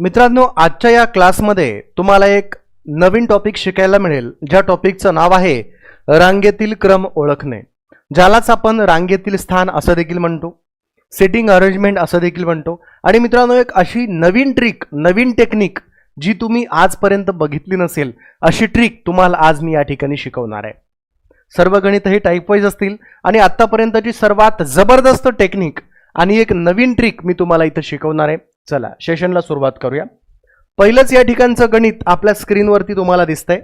मित्रांनो आजच्या या क्लासमध्ये तुम्हाला एक नवीन टॉपिक शिकायला मिळेल ज्या टॉपिकचं नाव आहे रांगेतील क्रम ओळखणे. ज्यालाच आपण रांगेतील स्थान असं देखील म्हणतो सिटिंग अरेंजमेंट असं देखील म्हणतो. आणि मित्रांनो एक अशी नवीन ट्रिक नवीन टेक्निक जी तुम्ही आजपर्यंत बघितली नसेल अशी ट्रिक तुम्हाला आज मी या ठिकाणी शिकवणार आहे. सर्व गणित हे टाईपवाईज असतील आणि आत्तापर्यंतची सर्वात जबरदस्त टेक्निक आणि एक नवीन ट्रिक मी तुम्हाला इथं शिकवणार आहे. चला सेशनला सुरुवात करूया. पहिलंच या ठिकाणचं गणित आपल्या स्क्रीनवरती तुम्हाला दिसतंय.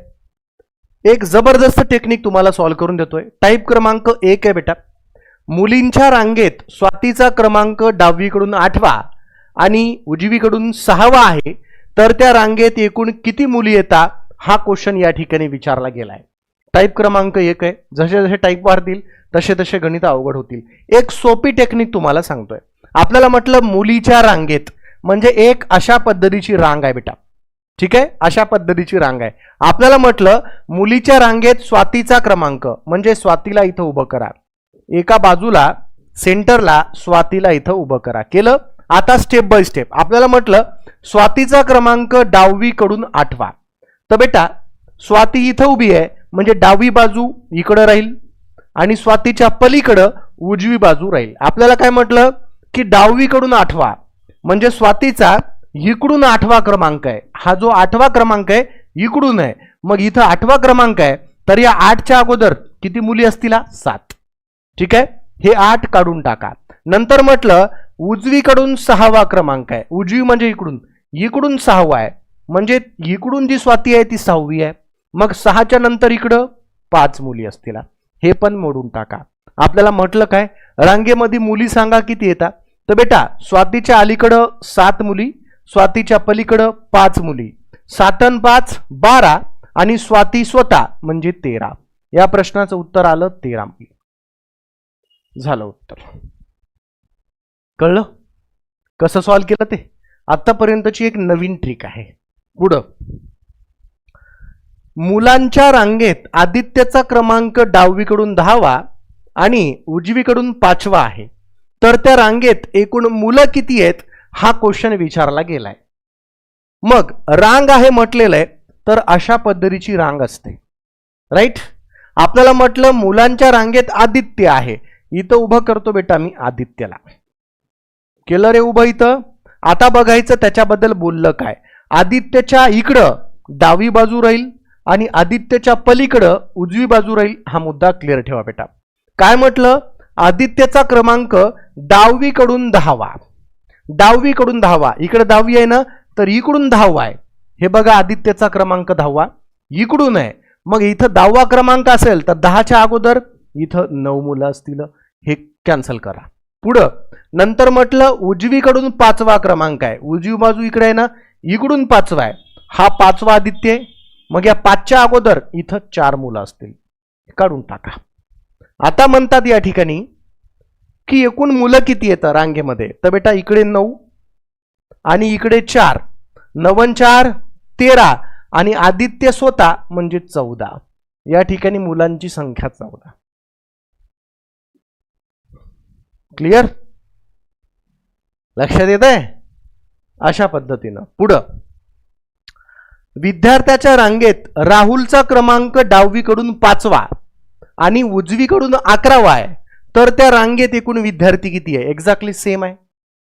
एक जबरदस्त टेक्निक तुम्हाला सॉल्व्ह करून देतोय. टाईप क्रमांक एक आहे बेटा. मुलींच्या रांगेत स्वातीचा क्रमांक डावीकडून आठवा आणि उजवीकडून सहावा आहे तर त्या रांगेत एकूण किती मुली येतात हा क्वेश्चन या ठिकाणी विचारला गेलाय. टाईप क्रमांक एक आहे. जसे जसे टाईप वाढतील तसे तसे गणित अवघड होतील. एक सोपी टेक्निक तुम्हाला सांगतोय. आपल्याला म्हटलं मुलीच्या रांगेत म्हणजे एक अशा पद्धतीची रांग आहे बेटा. ठीक आहे? अशा पद्धतीची रांग आहे. आपल्याला म्हटलं मुलीच्या रांगेत स्वातीचा क्रमांक म्हणजे स्वातीला इथं उभं करा. एका बाजूला सेंटरला स्वातीला इथं उभं करा. केलं? आता स्टेप बाय स्टेप आपल्याला म्हटलं स्वातीचा क्रमांक डावीकडून आठवा. तर बेटा स्वाती इथं उभी आहे म्हणजे डावी बाजू इकडं राहील आणि स्वातीच्या पलीकडं उजवी बाजू राहील. आपल्याला काय म्हटलं? की डावीकडून आठवा. म्हणजे स्वातीचा इकडून आठवा क्रमांक आहे. हा जो आठवा क्रमांक आहे इकडून आहे. मग इथं आठवा क्रमांक आहे तर या आठच्या अगोदर किती मुली असतील सात. ठीक आहे? हे आठ काढून टाका. नंतर म्हटलं उजवीकडून सहावा क्रमांक आहे. उजवी म्हणजे इकडून. इकडून सहावा आहे. म्हणजे इकडून जी स्वाती आहे ती सहावी आहे. मग सहाच्या नंतर इकडं पाच मुली असतील हे पण मोडून टाका. आपल्याला म्हटलं काय? रांगेमध्ये मुली सांगा किती येतात? तर बेटा स्वातीच्या अलीकडं सात मुली स्वातीच्या पलीकडं पाच मुली. सातन पाच बारा आणि स्वाती स्वतः म्हणजे तेरा. या प्रश्नाचं उत्तर आलं तेरा मुली. झालं उत्तर. कळलं? कसं सॉल्व केलं ते? आतापर्यंतची एक नवीन ट्रिक आहे. पुढं. मुलांच्या रांगेत आदित्यचा क्रमांक डावीकडून दहावा आणि उजवीकडून पाचवा आहे. तर त्या रांगेत एकूण मुलं किती आहेत हा क्वेश्चन विचारला गेलाय. मग रांग आहे म्हटलेलं आहे तर अशा पद्धतीची रांग असते. राईट आपल्याला म्हटलं मुलांच्या रांगेत आदित्य आहे. इथं उभं करतो बेटा मी आदित्यला. केलं रे उभं इथं? आता बघायचं त्याच्याबद्दल बोललं काय? आदित्यच्या इकडं डावी बाजू राहील आणि आदित्यच्या पलीकडं उजवी बाजू राहील हा मुद्दा क्लिअर ठेवा बेटा. काय म्हटलं? आदित्यचा क्रमांक डावीकडून दहावा. डावीकडून दहावा. इकडे दहावी आहे ना तर इकडून दहावा आहे. हे बघा आदित्यचा क्रमांक दहावा. इकडून आहे. मग इथं दहावा क्रमांक असेल तर दहाच्या अगोदर इथं नऊ मुलं असतील. हे कॅन्सल करा. पुढं नंतर म्हटलं उजवीकडून पाचवा क्रमांक आहे. उजवी बाजू इकडे आहे ना इकडून पाचवा आहे. हा पाचवा आदित्य आहे. मग या पाचच्या अगोदर इथं चार मुलं असतील. काढून टाका. आता म्हणतात या ठिकाणी की एकूण मुलं किती येतं रांगेमध्ये? तर बेटा इकडे नऊ आणि इकडे चार. नवन चार तेरा आणि आदित्य स्वतः म्हणजे चौदा. या ठिकाणी मुलांची संख्या चौदा. क्लिअर लक्षात येत आहे अशा पद्धतीनं. पुढं. विद्यार्थ्याच्या रांगेत राहुलचा क्रमांक डावीकडून पाचवा आणि उजवीकडून अकरावा आहे. तर त्या रांगेत एकूण विद्यार्थी किती आहे? एक्झॅक्टली सेम आहे.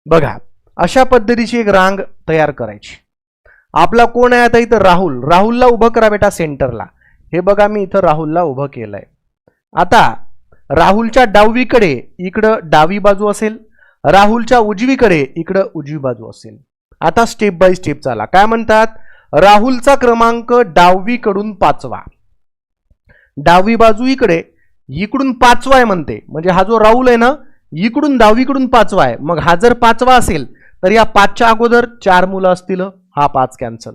बघा अशा पद्धतीची एक रांग तयार करायची. आपला कोण आहे आता इथं? राहुल. राहुलला उभं करा बेटा सेंटरला. हे बघा मी इथं राहुलला उभं केलंय. आता राहुलच्या डावीकडे इकडं डावी बाजू असेल. राहुलच्या उजवीकडे इकडं उजवी बाजू असेल. आता स्टेप बाय स्टेप चाला. काय म्हणतात? राहुलचा क्रमांक डावीकडून पाचवा. डावी बाजू इकडे इकडून पाचवा आहे म्हणते. म्हणजे हा जो राहुल आहे ना इकडून दहावीकडून पाचवा आहे मग हा जर पाचवा असेल तर या पाचच्या अगोदर चार मुलं असतील हा पाच कॅन्सल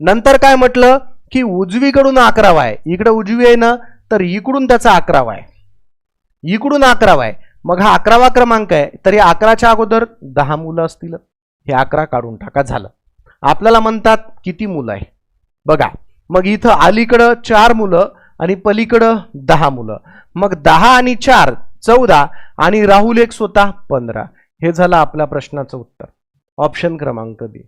नंतर काय म्हटलं की उजवीकडून अकरावा आहे इकडे उजवी आहे ना तर इकडून त्याचा अकरावा आहे इकडून अकरावा आहे मग हा अकरावा क्रमांक आहे तर या अकराच्या अगोदर दहा मुलं असतील. हे अकरा काढून टाका झालं. आपल्याला म्हणतात किती मुलं आहे? बघा. मग इथं अलीकडं चार मुलं आणि पलीकडं दहा मुलं. मग दहा आणि चार चौदा आणि राहुल एक स्वतः पंधरा. हे झालं आपल्या प्रश्नाचं उत्तर. ऑप्शन क्रमांक दी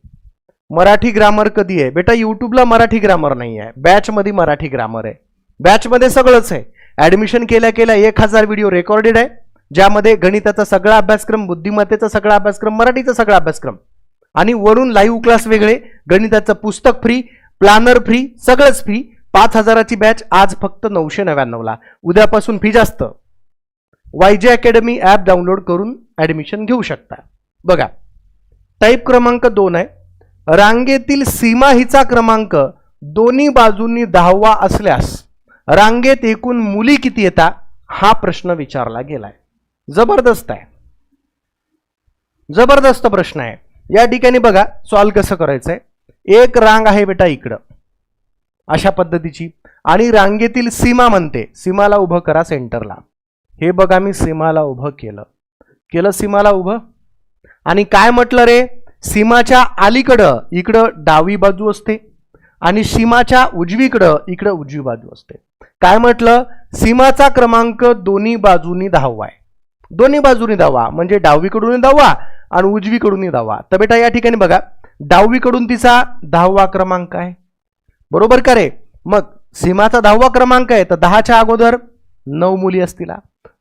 मराठी ग्रामर कधी आहे? बेटा युट्यूबला मराठी ग्रामर नाही आहे बॅचमध्ये मराठी ग्रामर आहे. बॅचमध्ये सगळंच आहे. ॲडमिशन केल्या केल्या एक हजार व्हिडिओ रेकॉर्डेड आहे. ज्यामध्ये गणिताचा सगळा अभ्यासक्रम बुद्धिमत्तेचा सगळा अभ्यासक्रम मराठीचा सगळा अभ्यासक्रम. आणि वरून लाईव्ह क्लास वेगळे गणिताचं पुस्तक फ्री प्लॅनर फ्री सगळंच फ्री पाच हजाराची बॅच आज फक्त नऊशे नव्याण्णवला. उद्यापासून फी जास्त. Y J academy app download करून ॲडमिशन घेऊ शकता. बघा टाईप क्रमांक दोन आहे. रांगेतील सीमा हिचा क्रमांक दोन्ही बाजूंनी दहावा असल्यास रांगेत एकूण मुली किती येतात हा प्रश्न विचारला गेलाय. जबरदस्त आहे. जबरदस्त प्रश्न आहे. या ठिकाणी बघा सॉल्व कसं करायचंय? एक रांग आहे बेटा इकडं. अशा पद्धतीची. आणि रांगेतील सीमा म्हणते. सीमाला उभं करा सेंटरला. हे बघा मी सीमाला उभं केलं. केलं सीमाला उभं? आणि काय म्हटलं रे? सीमाच्या अलीकडं इकडं डावी बाजू असते. आणि सीमाच्या उजवीकडं इकडं उजवी बाजू असते. काय म्हटलं? सीमाचा क्रमांक दोन्ही बाजूनी दहावा आहे. दोन्ही बाजूनी धावा. म्हणजे डावीकडूनही दहावा आणि उजवीकडूनही धावा. तर बेटा या ठिकाणी बघा. डावीकडून तिचा दहावा क्रमांक आहे. बरोबर का रे? मग सीमाचा दहावा क्रमांक आहे तर दहाच्या अगोदर नऊ मुली असतील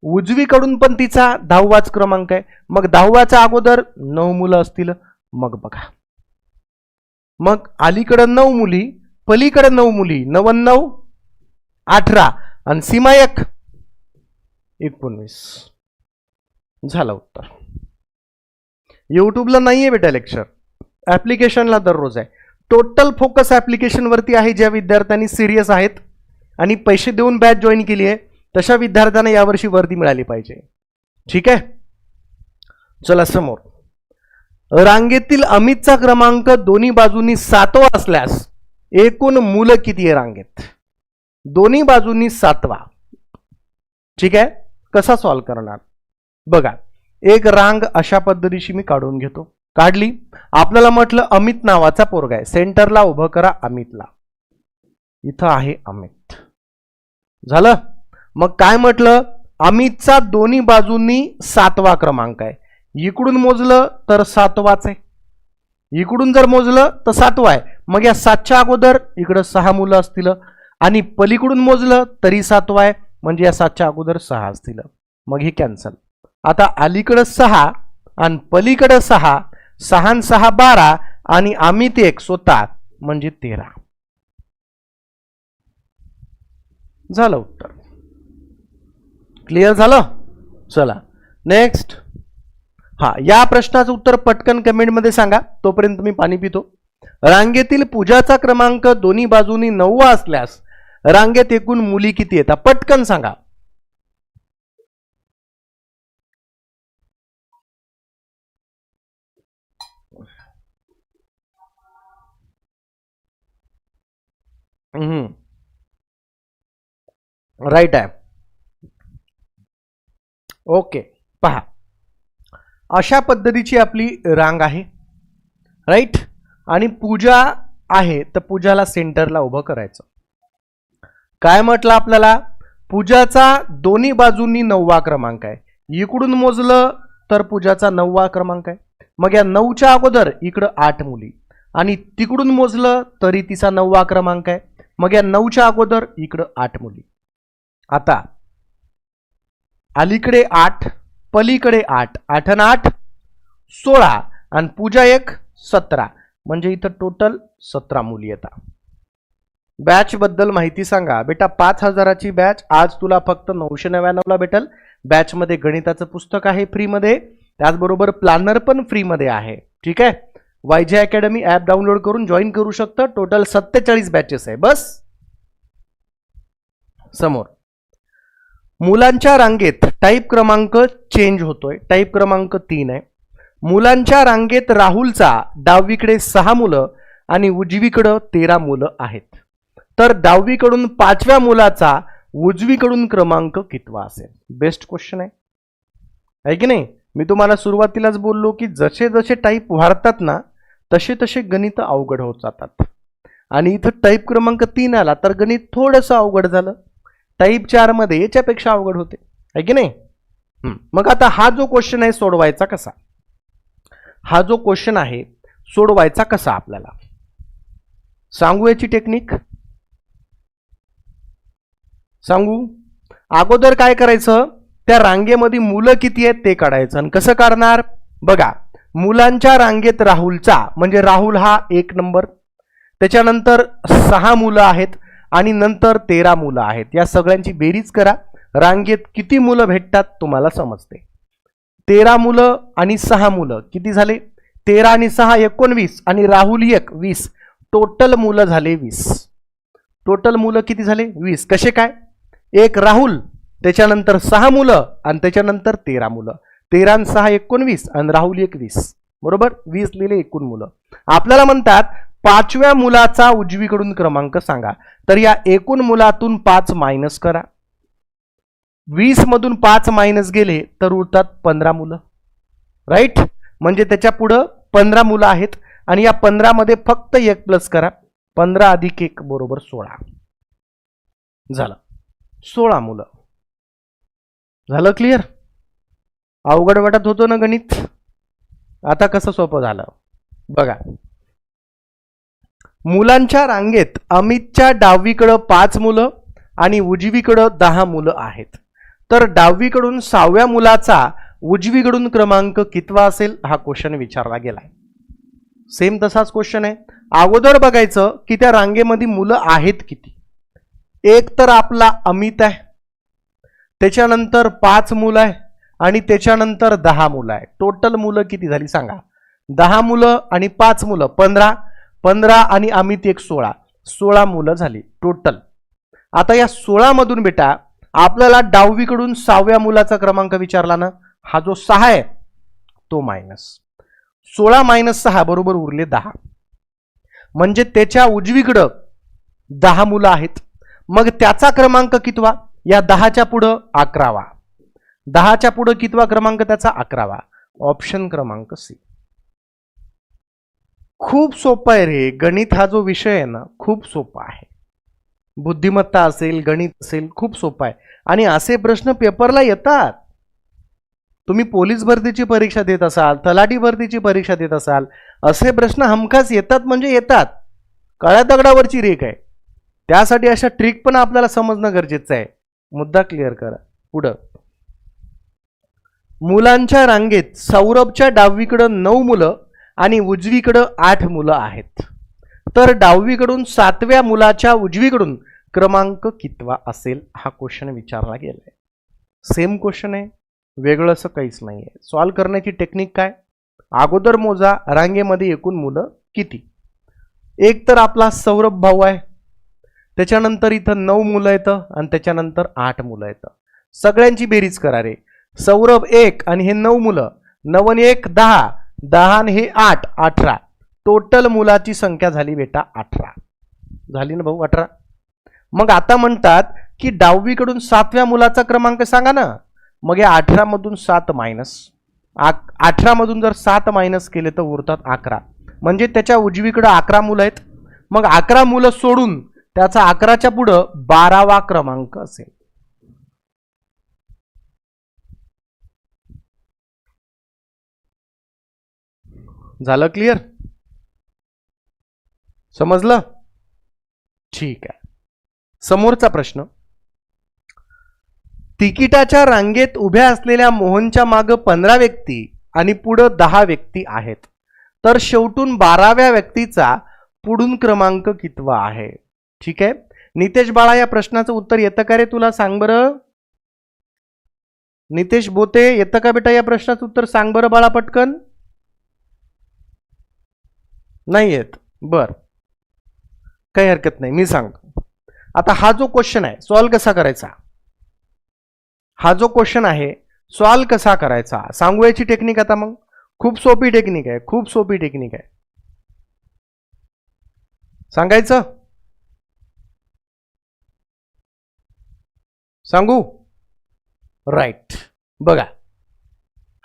उजवीकडून पण तिचा दहावाच क्रमांक आहे. मग दहावाच्या अगोदर नऊ मुलं असतील मग बघा. मग अलीकडं नऊ मुली पलीकडं नऊ मुली नव्याण्णव अठरा आणि सीमा एक. एकोणवीस. झालं उत्तर. युट्यूबला नाहीये बेटा लेक्चर ऍप्लिकेशनला दररोज आहे. टोटल फोकस ॲप्लिकेशनवरती आहे ज्या विद्यार्थ्यांनी सिरियस आहेत आणि पैसे देऊन बॅच जॉईन केली आहे तशा विद्यार्थ्यांना यावर्षी वर्दी मिळाली पाहिजे. ठीक आहे? चला समोर. रांगेतील अमितचा क्रमांक दोन्ही बाजूंनी सातवा असल्यास एकूण मुलं किती आहे रांगेत? दोन्ही बाजूंनी सातवा. ठीक आहे? कसा सॉल्व करणार? बघा एक रांग अशा पद्धतीशी मी काढून घेतो. काढली. आपल्याला म्हटलं अमित नावाचा पोरगा आहे. सेंटरला उभं करा अमितला. इथं आहे अमित. झालं? मग काय म्हटलं? अमितचा दोन्ही बाजूंनी सातवा क्रमांक आहे. इकडून मोजलं तर सातवाच आहे. इकडून जर मोजलं तर सातवा आहे. मग या सातच्या अगोदर इकडं सहा मुलं असतील आणि पलीकडून मोजलं तरी सातवा आहे. म्हणजे या सातच्या अगोदर सहा असतील. मग हे कॅन्सल. आता अलीकडं सहा आणि पलीकडं सहा सहा सहा बारा आणि अमित एक स्वतः म्हणजे तेरा. झालं उत्तर. क्लिअर झालं? चला. नेक्स्ट हा या प्रश्नाचं उत्तर पटकन कमेंटमध्ये सांगा. तोपर्यंत मी पाणी पितो. रांगेतील पूजाचा क्रमांक दोन्ही बाजूनी नववा असल्यास रांगेत एकूण मुली किती येतात पटकन सांगा. राईट आहे. ओके पहा. अशा पद्धतीची आपली रांग आहे. राईट आणि पूजा आहे तर पूजाला सेंटरला उभं करायचं. काय म्हटलं आपल्याला? पूजाचा दोन्ही बाजूंनी नववा क्रमांक आहे. इकडून मोजलं तर पूजाचा नववा क्रमांक आहे. मग या नऊच्या अगोदर इकडं आठ मुली. आणि तिकडून मोजलं तरी तिचा नववा क्रमांक आहे. मग या नऊच्या अगोदर इकडं आठ मुली. आता अलीकडे आठ पलीकडे आठ आठ आणि आठ सोळा आणि पूजा एक सतरा. म्हणजे इथं टोटल सतरा मुली येतात बॅच बद्दल माहिती सांगा. बेटा पाच हजाराची बॅच आज तुला फक्त नऊशे नव्याण्णवला भेटल. बॅचमध्ये गणिताचं पुस्तक आहे फ्रीमध्ये त्याचबरोबर प्लॅनर पण फ्रीमध्ये आहे. ठीक आहे? Y J academy app download करून जॉईन करू शकतं. टोटल सत्तेचाळीस बॅचेस आहे. बस? समोर. मुलांच्या रांगेत टाईप क्रमांक चेंज होतोय. टाईप क्रमांक तीन आहे. मुलांच्या रांगेत राहुलचा डावीकडे सहा मुलं आणि उजवीकडं तेरा मुलं आहेत. तर डावीकडून पाचव्या मुलाचा उजवीकडून क्रमांक कितवा असेल? बेस्ट क्वेश्चन आहे. आहे की नाही? मी तुम्हाला सुरुवातीलाच बोललो की जसे जसे टाईप वाढतात ना तसे तसे गणित अवघड होत जातात. आणि इथं टाईप क्रमांक तीन आला तर गणित थोडंसं अवघड झालं. टाईप चारमध्ये याच्यापेक्षा अवघड होते. आहे की नाही? मग आता हा जो क्वेश्चन आहे सोडवायचा कसा? हा जो क्वेश्चन आहे सोडवायचा कसा आपल्याला? सांगू याची टेक्निक सांगू? अगोदर काय करायचं? त्या रांगेमध्ये मुलं किती आहेत ते काढायचं. आणि कसं काढणार? बघा. मुलांच्या रांगेत राहुलचा म्हणजे राहुल हा एक नंबर. त्याच्यानंतर सहा मुलं आहेत आणि नंतर तेरा मुलं आहेत. या सगळ्यांची बेरीज करा. रांगेत किती मुलं भेटतात तुम्हाला समजते. तेरा मुलं आणि सहा मुलं किती झाले? तेरा आणि सहा एकोणवीस आणि राहुल एक वीस. टोटल मुलं झाले वीस. टोटल मुलं किती झाले? वीस. कसे काय? एक राहुल त्याच्यानंतर सहा मुलं आणि त्याच्यानंतर तेरा मुलं. तेरा सहा एकोणवीस आणि राहुल एकवीस. बरोबर? वीस लिहिले एकूण मुलं. आपल्याला म्हणतात पाचव्या मुलाचा उजवीकडून क्रमांक सांगा. तर या एकूण मुलातून पाच मायनस करा. वीस मधून पाच मायनस गेले तर उरतात पंधरा मुलं. राईट म्हणजे त्याच्या पुढं पंधरा मुलं आहेत. आणि या पंधरामध्ये फक्त एक प्लस करा. पंधरा अधिक एक बरोबर सोळा. झालं. सोळा मुलं. झालं क्लिअर अवघड वाटत होतो ना गणित? आता कसं सोपं झालं? बघा. मुलांच्या रांगेत अमितच्या डावीकडं पाच मुलं आणि उजवीकडं दहा मुलं आहेत. तर डावीकडून सहाव्या मुलाचा उजवीकडून क्रमांक कितवा असेल? हा क्वेश्चन विचारला गेलाय. सेम तसाच क्वेश्चन आहे. अगोदर बघायचं की त्या रांगेमध्ये मुलं आहेत किती? एक तर आपला अमित आहे. त्याच्यानंतर पाच मुलं आहे. आणि त्याच्यानंतर दहा मुलं आहे टोटल मुलं किती झाली सांगा. दहा मुलं आणि पाच मुलं पंधरा. पंधरा आणि अमित एक सोळा. सोळा मुलं झाली टोटल आता या सोळामधून बेटा आपल्याला डावीकडून सहाव्या मुलाचा क्रमांक विचारला ना हा जो सहा आहे तो मायनस सोळा मायनस सहा बरोबर उरले दहा. म्हणजे त्याच्या उजवीकडं दहा मुलं आहेत. मग त्याचा क्रमांक कितवा? या दहाच्या पुढं अकरावा. दहाच्या पुढं कितवा क्रमांक त्याचा? अकरावा. ऑप्शन क्रमांक सी खूप सोपा आहे रे. गणित हा जो विषय आहे ना खूप सोपा आहे. बुद्धिमत्ता असेल गणित असेल खूप सोपा आहे. आणि असे प्रश्न पेपरला येतात. तुम्ही पोलीस भरतीची परीक्षा देत असाल तलाठी भरतीची परीक्षा देत असाल असे प्रश्न हमखास येतात म्हणजे येतात. काळ्या दगडावरची रेख आहे. त्यासाठी अशा ट्रिक पण आपल्याला समजणं गरजेचं आहे. मुद्दा क्लिअर करा. पुढं. मुलांच्या रांगेत सौरभच्या डावीकडं नऊ मुलं आणि उजवीकडं आठ मुलं आहेत. तर डावीकडून सातव्या मुलाच्या उजवीकडून क्रमांक कितवा असेल हा क्वेश्चन विचारला गेलाय. सेम क्वेश्चन आहे. वेगळं असं काहीच नाही आहे सॉल्व करण्याची टेक्निक काय? अगोदर मोजा रांगेमध्ये एकूण मुलं किती? एक तर आपला सौरभ भाऊ आहे. त्याच्यानंतर इथं नऊ मुलं येतं आणि त्याच्यानंतर आठ मुलं येतं. सगळ्यांची बेरीज करा रे. सौरभ एक आणि हे नऊ मुलं. नवन एक दहा. दहा आणि हे आठ अठरा. टोटल मुलाची संख्या झाली बेटा अठरा. झाली ना भाऊ अठरा? मग आता म्हणतात की दहावीकडून सातव्या मुलाचा क्रमांक सांगा ना. मग या अठरामधून सात मायनस अठरामधून जर सात मायनस केले तर उरतात अकरा. म्हणजे त्याच्या उजवीकडं अकरा मुलं आहेत. मग अकरा मुलं सोडून त्याचा अकराच्या पुढं बारावा क्रमांक असेल. झालं क्लिअर? समजलं? ठीक आहे. समोरचा प्रश्न. तिकिटाच्या रांगेत उभ्या असलेल्या मोहनच्या माग पंधरा व्यक्ती आणि पुढं दहा व्यक्ती आहेत. तर शेवटून बाराव्या व्यक्तीचा पुढून क्रमांक कितवा आहे? ठीक आहे? नितेश बाळा या प्रश्नाचं उत्तर येतं का रे तुला? सांग बरं. नितेश बोते येतं का बेटा या प्रश्नाचं उत्तर? सांग बरं बाळा पटकन. नाही आहेत बर. काही हरकत नाही. मी सांगतो. आता हा जो क्वेश्चन आहे सॉल्व कसा करायचा? हा जो क्वेश्चन आहे सॉल्व कसा करायचा? सांगूयाची टेक्निक आता मग. खूप सोपी टेक्निक आहे. खूप सोपी टेक्निक आहे. सांगायचं? सांगू? राईट बघा.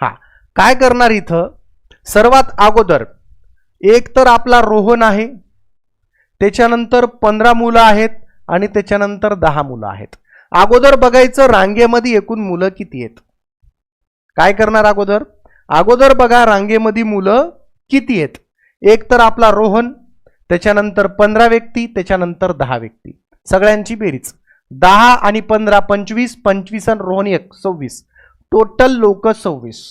हा. काय करणार इथं? सर्वात अगोदर एक तर आपला रोहन आहे त्याच्यानंतर पंधरा मुलं आहेत आणि त्याच्यानंतर दहा मुलं आहेत. अगोदर बघायचं रांगेमध्ये एकूण मुलं किती आहेत. काय करणार अगोदर? अगोदर बघा रांगेमध्ये मुलं किती आहेत. एक तर आपला रोहन त्याच्यानंतर पंधरा व्यक्ती त्याच्यानंतर दहा व्यक्ती. सगळ्यांची बेरीज. दहा आणि पंधरा पंचवीस पंचवीस आणि रोहन एक सव्वीस. टोटल लोक सव्वीस.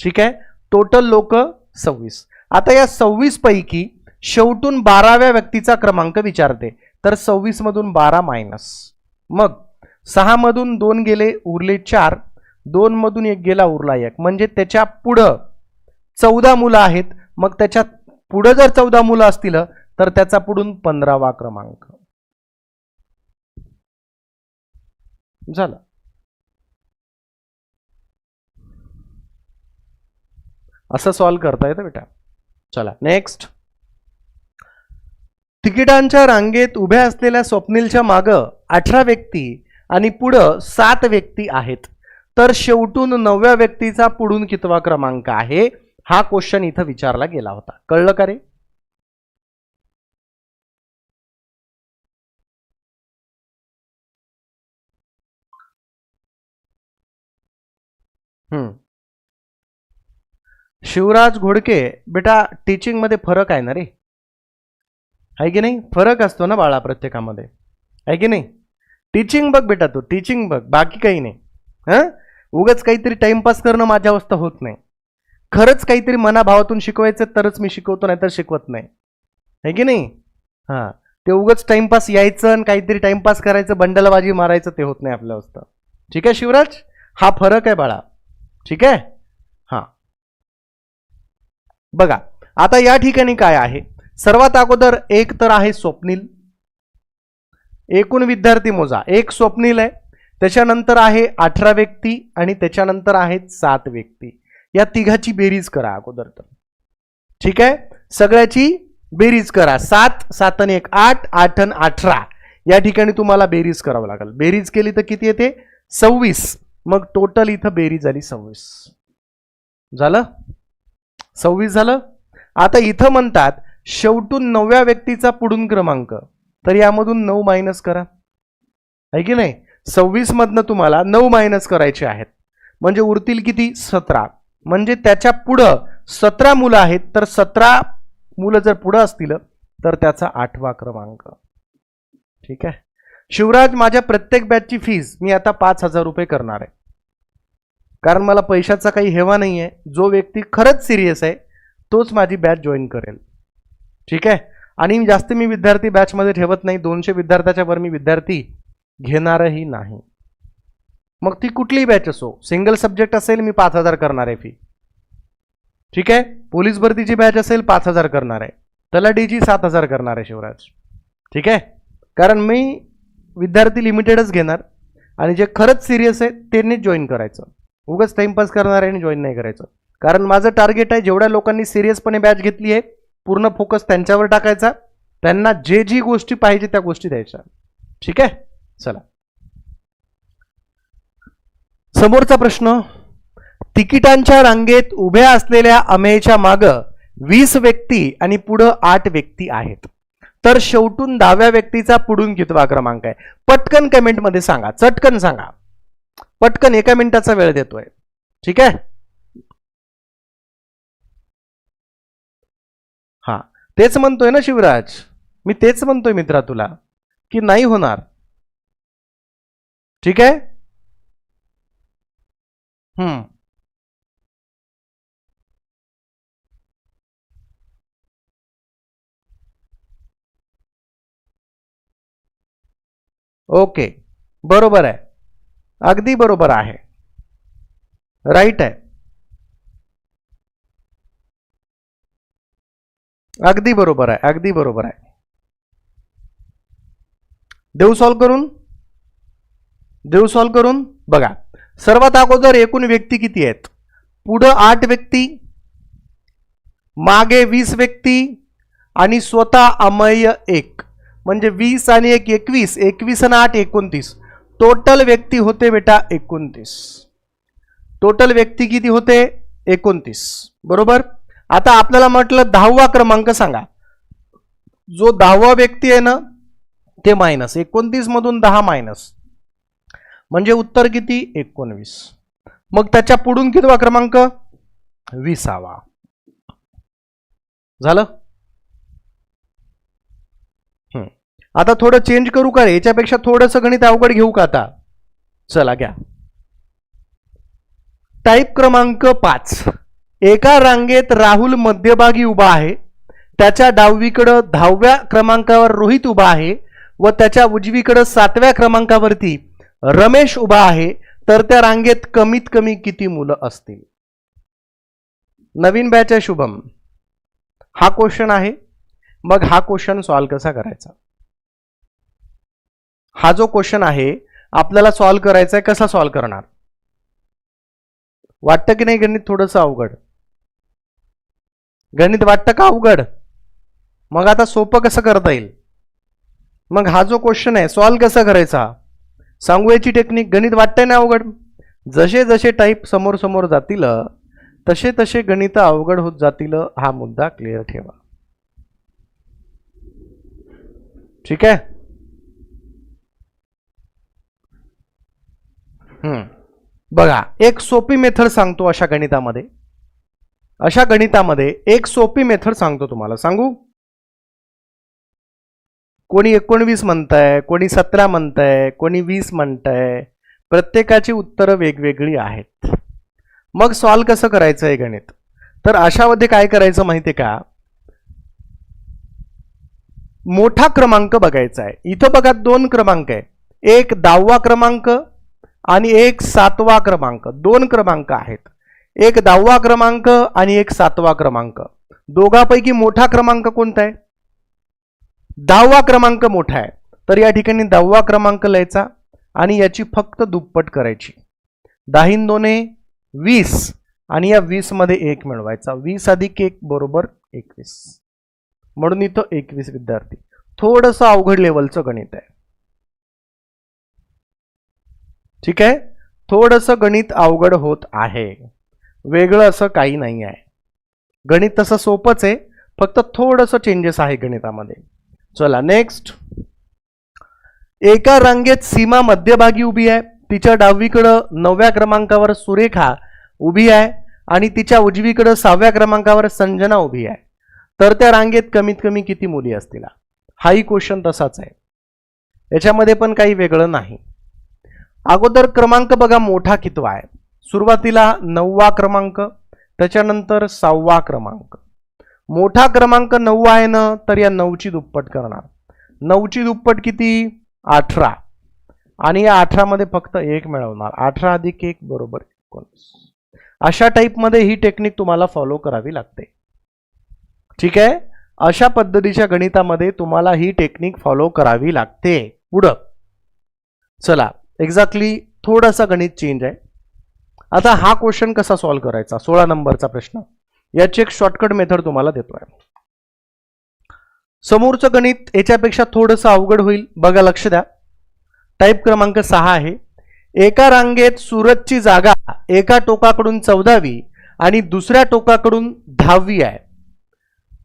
ठीक आहे? टोटल लोक सव्वीस. आता या सव्वीस पैकी शेवटून बाराव्या व्यक्तीचा क्रमांक विचारते. तर सव्वीस मधून बारा मायनस मग सहा मधून दोन गेले उरले चार. दोन मधून एक गेला उरला एक. म्हणजे त्याच्या पुढं चौदा मुलं आहेत. मग त्याच्या पुढं जर चौदा मुलं असतील तर त्याचा पुढून पंधरावा क्रमांक. झालं. असं सॉल्व करता येतं बेटा. चला नेक्स्ट तिकिटांच्या रांगेत उभ्या असलेल्या स्वप्नीलच्या मागं अठरा व्यक्ती आणि पुढं सात व्यक्ती आहेत. तर शेवटून नवव्या व्यक्तीचा पुढून कितवा क्रमांक आहे हा क्वेश्चन इथं विचारला गेला होता. कळलं का रे? हम्म. शिवराज घोडके बेटा टीचिंगमध्ये फरक आहे ना रे? आहे की नाही? फरक असतो ना बाळा प्रत्येकामध्ये. आहे की नाही? टीचिंग बघ बेटा तू टीचिंग बघ बाकी काही नाही. हां? उगाच काहीतरी टाइमपास करणं माझ्या अवस्था होत नाही. खरंच काहीतरी मनाभावातून शिकवायचं तरच मी शिकवतो नाही तर शिकवत नाही. आहे की नाही? हां. ते उगाच टाइमपास यायचं आणि काहीतरी टाइमपास करायचं बंडलबाजी मारायचं ते होत नाही आपल्या अवस्था. ठीक आहे शिवराज? हा फरक आहे बाळा. ठीक आहे? बघा आता या ठिकाणी काय आहे? सर्वात अगोदर एक तर आहे स्वप्नील. एकूण विद्यार्थी मोजा. एक स्वप्नील आहे त्याच्यानंतर आहे अठरा व्यक्ती आणि त्याच्यानंतर आहेत सात व्यक्ती. या तिघाची बेरीज करा अगोदर तर. ठीक आहे? सगळ्याची बेरीज करा. सात सात आणि एक आठ आठ आणि अठरा. या ठिकाणी तुम्हाला बेरीज करावं लागेल. बेरीज केली तर किती येते? सव्वीस. मग टोटल इथं बेरीज झाली सव्वीस. झालं? सव्वीस झालं? आता इथं म्हणतात शेवटून नवव्या व्यक्तीचा पुढून क्रमांक. तर यामधून नऊ मायनस करा. आहे की नाही? सव्वीस मधनं तुम्हाला नऊ मायनस करायचे आहेत. म्हणजे उरतील किती? सतरा. म्हणजे त्याच्या पुढं सतरा मुलं आहेत तर सतरा मुलं जर पुढं असतील तर त्याचा आठवा क्रमांक. ठीक आहे? शिवराज माझ्या प्रत्येक बॅचची फीज मी आता पाच हजार रुपये करणार आहे. कारण मला पैशाचा काही हेवा नाही आहे जो व्यक्ती खरंच सिरियस आहे तोच माझी बॅच जॉईन करेल. ठीक आहे? आणि जास्त मी विद्यार्थी बॅचमध्ये ठेवत नाही. दोनशे विद्यार्थ्याच्या वर मी विद्यार्थी घेणारही नाही. मग ती कुठलीही बॅच असो? सिंगल सब्जेक्ट असेल मी पाच हजार करणार आहे फी ठीक आहे? पोलीस भरतीची बॅच असेल पाच हजार करणार आहे. तलाठीची सात हजार करणार आहे शिवराज. ठीक आहे? कारण मी विद्यार्थी लिमिटेडच घेणार. आणि जे खरंच सिरियस आहे त्यांनीच जॉईन करायचं. उगाच टाइमपास करणार आहे आणि जॉईन नाही करायचं. कारण माझं टार्गेट आहे जेवढ्या लोकांनी सिरियसपणे बॅच घेतली आहे पूर्ण फोकस त्यांच्यावर टाकायचा. त्यांना जे जी गोष्टी पाहिजे त्या गोष्टी द्यायच्या. ठीक आहे? चला. समोरचा प्रश्न तिकिटांच्या रांगेत उभ्या असलेल्या अमेयच्या माग वीस व्यक्ती आणि पुढं आठ व्यक्ती आहेत. तर शेवटून दहाव्या व्यक्तीचा पुढून कितवा क्रमांक आहे. पटकन कमेंटमध्ये सांगा. चटकन सांगा. पटकन एका मिनिटाचा वेळ देतोय. ठीक आहे? हा. तेच म्हणतोय ना शिवराज. मी तेच म्हणतोय मित्रा तुला की नाही होणार. ठीक आहे? हम्म. ओके. बरोबर आहे. अगदी बरोबर आहे. राईट आहे. अगदी बरोबर आहे अगदी बरोबर आहे. देऊ सॉल्व करून? देऊ सॉल्व करून? बघा सर्वात अगोदर एकूण व्यक्ती किती आहेत? पुढं आठ व्यक्ती मागे वीस व्यक्ती आणि स्वतः अमय एक. म्हणजे वीस आणि एक एकवीस एकवीस आणि आठ एकोणतीस. टोटल व्यक्ती होते बेटा एकोणतीस. टोटल व्यक्ती किती होते? एकोणतीस. बरोबर? आता आपल्याला म्हटलं दहावा क्रमांक सांगा. जो दहावा व्यक्ती आहे ना ते मायनस एकोणतीस मधून दहा मायनस म्हणजे उत्तर किती? एकोणवीस. मग त्याच्या पुढून कितवा क्रमांक? विसावा. झालं हम्म. आता थोडं चेंज करू का रे? याच्यापेक्षा थोडंसं गणित अवघड घेऊ का आता? चला घ्या. टाईप क्रमांक पाच. एका रांगेत राहुल मध्यभागी उभा आहे. त्याच्या डावीकडं दहाव्या क्रमांकावर रोहित उभा आहे व त्याच्या उजवीकडं सातव्या क्रमांकावरती रमेश उभा आहे. तर त्या रांगेत कमीत कमी किती मुलं असतील? नवीन बॅच आहे शुभम. हा क्वेश्चन आहे. मग हा क्वेश्चन सॉल्व कसा करायचा? हा जो क्वेश्चन आहे आपल्याला सॉल्व करायचा आहे कसा सॉल्व करणार? वाटतं की नाही गणित थोडंसं अवघड? गणित वाटतं का अवघड? मग आता सोपं कसं करता येईल? मग हा जो क्वेश्चन आहे सॉल्व कसा करायचा? सांगू याची टेक्निक गणित वाटतंय ना अवघड? जसे जसे टाईप समोर समोर जातील तसे तसे गणित अवघड होत जातील हा मुद्दा क्लिअर ठेवा. ठीक आहे हम्म बघा एक सोपी मेथड सांगतो अशा गणितामध्ये. अशा गणितामध्ये एक सोपी मेथड सांगतो तुम्हाला. सांगू? कोणी एकोणवीस म्हणताय कोणी सतरा म्हणताय कोणी वीस म्हणताय प्रत्येकाची उत्तरं वेगवेगळी आहेत. मग सॉल्व कसं करायचं आहे गणित? तर अशामध्ये काय करायचं माहिती आहे का? मोठा क्रमांक बघायचा आहे. इथं बघा दोन क्रमांक आहे. एक दहावा क्रमांक आणि एक सातवा क्रमांक दोन क्रमांक आहेत. एक दहावा क्रमांक आणि एक सातवा क्रमांक. दोघापैकी मोठा क्रमांक कोणता आहे? दहावा क्रमांक मोठा आहे. तर या ठिकाणी दहावा क्रमांक लिहायचा आणि याची फक्त दुप्पट करायची. दाहीन दोने वीस आणि या वीसमध्ये एक मिळवायचा. वीस अधिक एक बरोबर एकवीस. म्हणून इथं एकवीस विद्यार्थी. थोडंसं अवघड लेवलचं गणित आहे. ठीक आहे? थोडंसं गणित अवघड होत आहे. वेगळं असं काही नाही आहे. गणित तसं सोपंच आहे. फक्त थोडंसं चेंजेस आहे गणितामध्ये. चला नेक्स्ट एका रांगेत सीमा मध्यभागी उभी आहे. तिच्या डावीकडं नवव्या क्रमांकावर सुरेखा उभी आहे आणि तिच्या उजवीकडं सहाव्या क्रमांकावर संजना उभी आहे. तर त्या रांगेत कमीत कमी किती मुली असतील? हाही क्वेश्चन तसाच आहे. याच्यामध्ये पण काही वेगळं नाही. अगोदर क्रमांक बघा मोठा कितवा आहे? सुरुवातीला नववा क्रमांक त्याच्यानंतर सहावा क्रमांक. मोठा क्रमांक नऊ आहे ना तर या नऊची दुप्पट करणार. नऊची दुप्पट किती? अठरा. आणि या अठरामध्ये फक्त एक मिळवणार. अठरा अधिक एक बरोबर एकोणीस. अशा टाईपमध्ये ही टेक्निक तुम्हाला फॉलो करावी लागते. ठीक आहे? अशा पद्धतीच्या गणितामध्ये तुम्हाला ही टेक्निक फॉलो करावी लागते. पुढं. चला. एक्झॅक्टली थोडासा गणित चेंज आहे. आता हा क्वेश्चन कसा सॉल्व्ह करायचा? सोळा नंबरचा प्रश्न. याची एक शॉर्टकट मेथड तुम्हाला देतोय. समोरचं गणित याच्यापेक्षा थोडंसं अवघड होईल. बघा लक्ष द्या. टाईप क्रमांक सहा आहे. एका रांगेत सुरतची जागा एका टोकाकडून चौदावी आणि दुसऱ्या टोकाकडून दहावी आहे.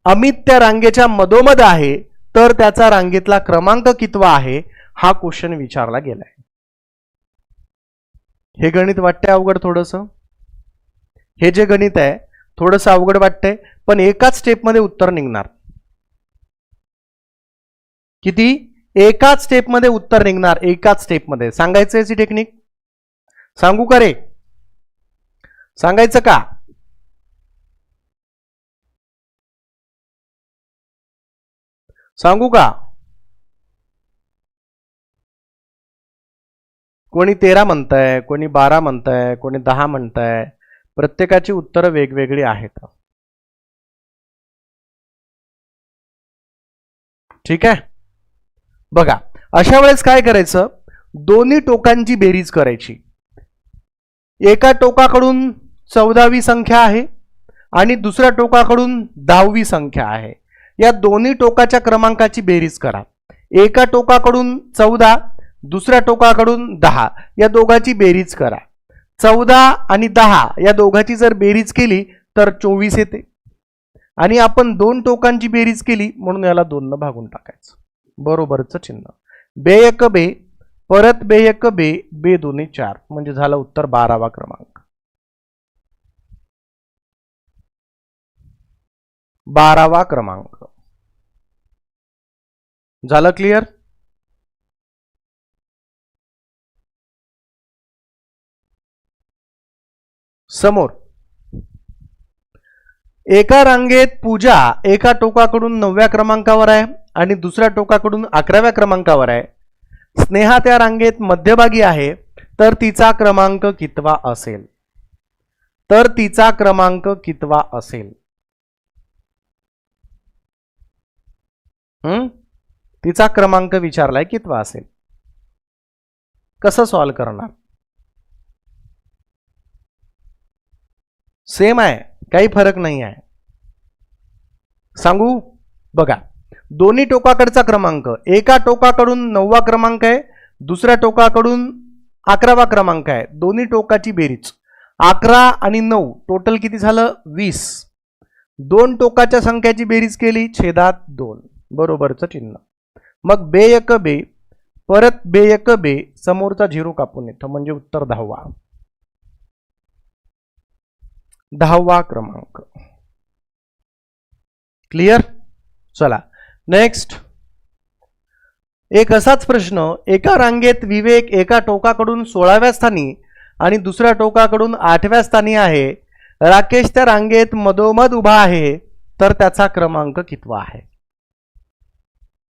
अमित त्या रांगेच्या मधोमध आहे तर त्याचा रांगेतला क्रमांक कितवा आहे? हा क्वेश्चन विचारला गेलाय. हे गणित वाटतंय अवघड थोडंसं? हे जे गणित आहे थोडंसं अवघड वाटतंय पण एकाच स्टेपमध्ये उत्तर निघणार. किती? एकाच स्टेपमध्ये उत्तर निघणार एकाच स्टेपमध्ये सांगायचं याची टेक्निक सांगू का रे? सांगायचं का? सांगू का? कोणी तेरा म्हणताय कोणी बारा म्हणताय कोणी दहा म्हणताय प्रत्येकाची उत्तरं वेगवेगळी आहेत. ठीक आहे? बघा अशा वेळेस काय करायचं? दोन्ही टोकांची बेरीज करायची. एका टोकाकडून चौदावी संख्या आहे आणि दुसऱ्या टोकाकडून दहावी संख्या आहे. या दोन्ही टोकाच्या क्रमांकाची बेरीज करा. एका टोकाकडून चौदा दुसऱ्या टोकाकडून दहा. या दोघाची बेरीज करा. चौदा आणि दहा या दोघाची जर बेरीज केली तर चोवीस येते. आणि आपण दोन टोकांची बेरीज केली म्हणून याला दोननं भागून टाकायचं. बरोबरचं चिन्ह. बे एक बे परत बे एक बे बे दोन्ही चार. म्हणजे झालं उत्तर बारावा क्रमांक. बारावा क्रमांक. झालं क्लिअर समोर. एका रांगेत पूजा एका टोकाकडून नवव्या क्रमांकावर आहे आणि दुसऱ्या टोकाकडून अकराव्या क्रमांकावर आहे. स्नेहा त्या रांगेत मध्यभागी आहे तर तिचा क्रमांक कितवा असेल? तर तिचा क्रमांक कितवा असेल? हम्म तिचा क्रमांक विचारलाय कितवा असेल? कसं सॉल्व करणार? सेम आहे. काही फरक नाही आहे. सांगू? बघा. दोन्ही टोकाकडचा क्रमांक. एका टोकाकडून नववा क्रमांक आहे. दुसऱ्या टोकाकडून अकरावा क्रमांक आहे. दोन्ही टोकाची बेरीज. अकरा आणि नऊ. टोटल किती झालं? वीस. दोन टोकाच्या संख्याची बेरीज केली. छेदात दोन. बरोबरचं चिन्ह. मग बे एक बे परत बे एक बे समोरचा झिरो कापून येतो. म्हणजे उत्तर दहावा. दहावा क्रमांक. क्लिअर चला. नेक्स्ट एक असाच प्रश्न. एका रांगेत विवेक एका टोकाकडून सोळाव्या स्थानी आणि दुसऱ्या टोकाकडून आठव्या स्थानी आहे. राकेश त्या रांगेत मधोमध उभा आहे तर त्याचा क्रमांक कितवा आहे?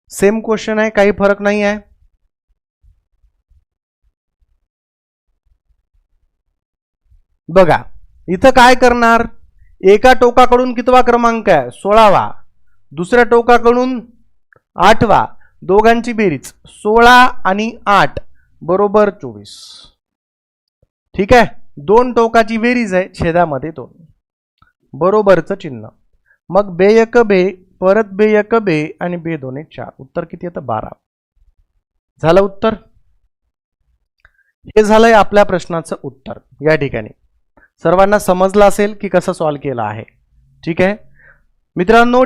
सेम क्वेश्चन आहे काही फरक नाही आहे. बघा. इथं काय करणार? एका टोकाकडून कितवा क्रमांक आहे? सोळावा. दुसऱ्या टोकाकडून आठवा. दोघांची बेरीज. सोळा आणि आठ. बरोबर चोवीस. ठीक आहे? दोन टोकाची बेरीज आहे छेदामध्ये दोन. बरोबरचं चिन्ह. मग बेयक बे परत बेयक बे आणि बे दोन एक चार. उत्तर किती येतं? बारा. झालं उत्तर? हे झालंय आपल्या प्रश्नाचं उत्तर. या ठिकाणी. सर्वांना समजलं असेल की कसं सॉल्व केलं आहे. ठीक आहे? मित्रांनो